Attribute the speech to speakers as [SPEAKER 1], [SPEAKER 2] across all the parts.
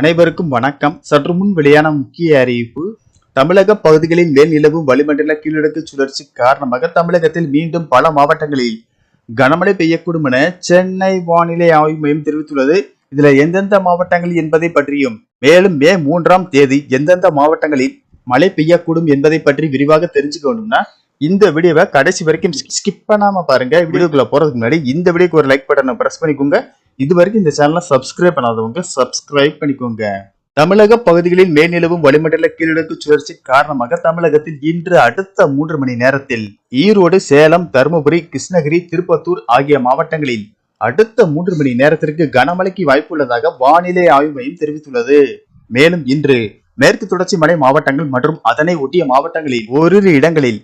[SPEAKER 1] அனைவருக்கும் வணக்கம் சற்று முன் வெளியான முக்கிய அறிவிப்பு தமிழக பகுதிகளில் மேல் நிலவும் வளிமண்டல கீழடுக்கு சுழற்சி காரணமாக தமிழகத்தில் மீண்டும் பல மாவட்டங்களில் கனமழை பெய்யக்கூடும் என சென்னை வானிலை ஆய்வு மையம் தெரிவித்துள்ளது இதுல எந்தெந்த மாவட்டங்கள் என்பதை பற்றியும் மேலும் மே மூன்றாம் தேதி எந்தெந்த மாவட்டங்களில் மழை பெய்யக்கூடும் என்பதை பற்றி விரிவாக தெரிஞ்சுக்கணும்னா இந்த வீடியோவை கடைசி வரைக்கும் ஸ்கிப் பண்ணாம பாருங்க வீடியோக்குள்ள போறதுக்கு முன்னாடி இந்த வீடியோக்கு ஒரு லைக் பட்டனை பிரஸ் பண்ணிக்கோங்க இது வரைக்கும் இந்த சேனலை சப்ஸ்கிரைப் பண்ணாதவங்க சப்ஸ்கிரைப் பண்ணிக்கோங்க தமிழக பகுதிகளில் மேல்நிலவும் வளிமண்டல கீழடுக்கு சுழற்சி காரணமாக தமிழகத்தில் இன்று அடுத்த மூன்று மணி நேரத்தில் ஈரோடு சேலம் தருமபுரி கிருஷ்ணகிரி திருப்பத்தூர் ஆகிய மாவட்டங்களில் அடுத்த மூன்று மணி நேரத்திற்கு கனமழைக்கு வாய்ப்புள்ளதாக வானிலை ஆய்வு மையம் தெரிவித்துள்ளது மேலும் இன்று மேற்கு தொடர்ச்சி மலை மாவட்டங்கள் மற்றும் அதனை ஒட்டிய மாவட்டங்களில் ஓரிரு இடங்களில்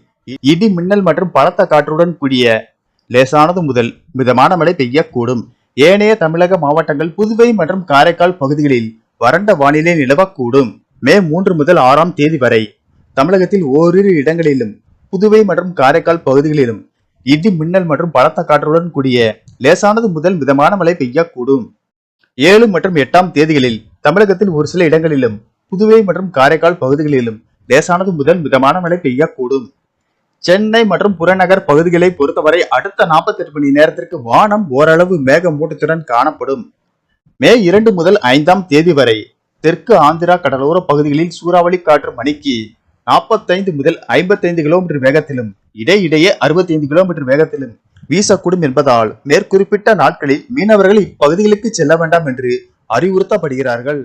[SPEAKER 1] இடி மின்னல் மற்றும் பலத்த காற்றுடன் கூடிய லேசானது முதல் மிதமான மழை பெய்யக்கூடும் ஏனைய தமிழக மாவட்டங்கள் புதுவை மற்றும் காரைக்கால் பகுதிகளில் வறண்ட வானிலை நிலவக்கூடும் மே மூன்று முதல் ஆறாம் தேதி வரை தமிழகத்தில் ஓரிரு இடங்களிலும் புதுவை மற்றும் காரைக்கால் பகுதிகளிலும் இடி மின்னல் மற்றும் பலத்த காற்றுடன் கூடிய லேசானது முதல் மிதமான மழை பெய்யக்கூடும் ஏழு மற்றும் எட்டாம் தேதிகளில் தமிழகத்தில் ஒரு சில இடங்களிலும் புதுவை மற்றும் காரைக்கால் பகுதிகளிலும் லேசானது முதல் மிதமான மழை பெய்யக்கூடும் சென்னை மற்றும் புறநகர் பகுதிகளை பொறுத்தவரை அடுத்த நாற்பத்தி எட்டு மணி நேரத்திற்கு வானம் ஓரளவு மேகமூட்டத்துடன் காணப்படும் மே இரண்டு முதல் ஐந்தாம் தேதி வரை தெற்கு ஆந்திரா கடலோர பகுதிகளில் சூறாவளி காற்று மணிக்கு நாற்பத்தைந்து முதல் ஐம்பத்தைந்து கிலோமீட்டர் வேகத்திலும் இடையிடையே அறுபத்தி ஐந்து கிலோமீட்டர் வேகத்திலும் வீசக்கூடும் என்பதால் மேற்குறிப்பிட்ட நாட்களில் மீனவர்கள் இப்பகுதிகளுக்கு செல்ல வேண்டாம் என்று அறிவுறுத்தப்படுகிறார்கள்